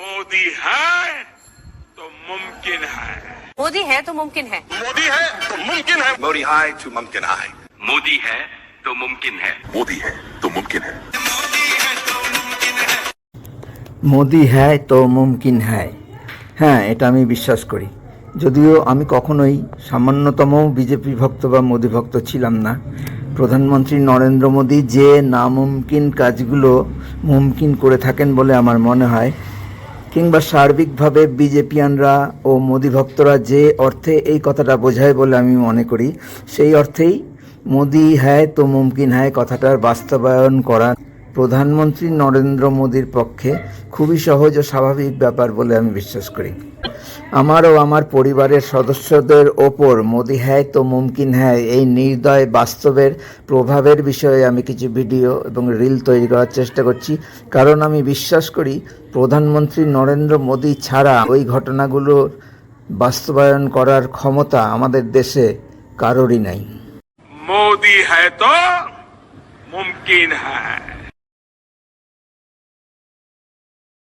मोदी है तो मुमकिन है मोदी है तो मुमकिन है मोदी है तो मुमकिन है मोदी हाय टू मुमकिन हाय मोदी है तो मुमकिन है मोदी है तो मुमकिन है মোদি হ্যায় তো মুমকিন হ্যায় হ্যাঁ এটা আমি বিশ্বাস করি যদিও আমি কখনোই সামান্যতম বিজেপি ভক্ত বা মোদি ভক্ত ছিলাম না প্রধানমন্ত্রী নরেন্দ্র মোদী যে নামুমকিন কাজগুলো মুমকিন করে থাকেন বলে আমার মনে হয় কিংবা সার্বিকভাবে বিজেপিয়ানরা ও মোদি ভক্তরা যে অর্থে এই কথাটা বোঝায় বলে আমি মনে করি, সেই অর্থেই মোদি হ্যায় তো মুমকিন হ্যায় কথাটার বাস্তবায়ন করা প্রধানমন্ত্রী নরেন্দ্র মোদীর পক্ষে খুবই সহজ ও স্বাভাবিক ব্যাপার বলে আমি বিশ্বাস করি। আমার ও আমার পরিবারের সদস্যদের ওপর মোদি হ্যায় তো মুমকিন হ্যায় এই নির্দয় বাস্তবের প্রভাবের বিষয়ে আমি কিছু ভিডিও এবং রিল তৈরি করার চেষ্টা করছি। কারণ আমি বিশ্বাস করি প্রধানমন্ত্রী নরেন্দ্র মোদী ছাড়া ওই ঘটনাগুলো বাস্তবায়ন করার ক্ষমতা আমাদের দেশে কারোরই নাই। মোদি হ্যায় তো মুমকিন হ্যায়।